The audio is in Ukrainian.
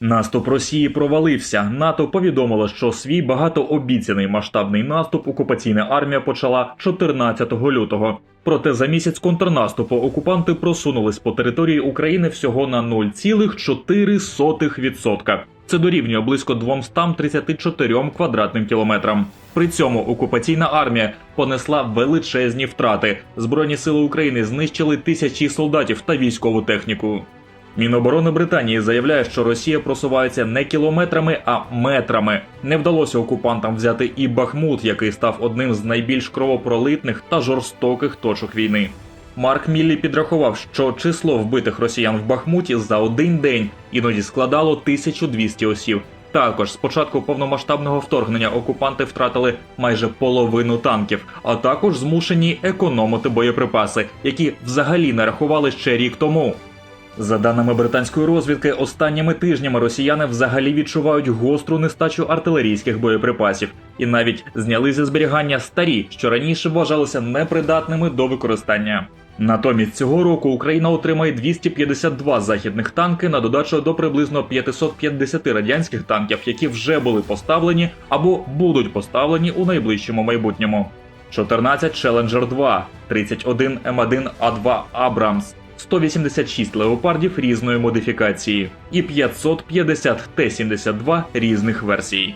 Наступ Росії провалився. НАТО повідомило, що свій багатообіцяний масштабний наступ окупаційна армія почала 14 лютого. Проте за місяць контрнаступу окупанти просунулись по території України всього на 0,4%. Це дорівнює близько 234 квадратним кілометрам. При цьому окупаційна армія понесла величезні втрати. Збройні сили України знищили тисячі солдатів та військову техніку. Міноборони Британії заявляє, що Росія просувається не кілометрами, а метрами. Не вдалося окупантам взяти і Бахмут, який став одним з найбільш кровопролитних та жорстоких точок війни. Марк Міллі підрахував, що число вбитих росіян в Бахмуті за один день іноді складало 1200 осіб. Також з початку повномасштабного вторгнення окупанти втратили майже половину танків, а також змушені економити боєприпаси, які взагалі не рахували ще рік тому. За даними британської розвідки, останніми тижнями росіяни взагалі відчувають гостру нестачу артилерійських боєприпасів і навіть зняли зі зберігання старі, що раніше вважалися непридатними до використання. Натомість цього року Україна отримає 252 західних танки на додачу до приблизно 550 радянських танків, які вже були поставлені або будуть поставлені у найближчому майбутньому. 14 Challenger 2, 31 М1 А2 Абрамс, 186 леопардів різної модифікації і 550 Т-72 різних версій.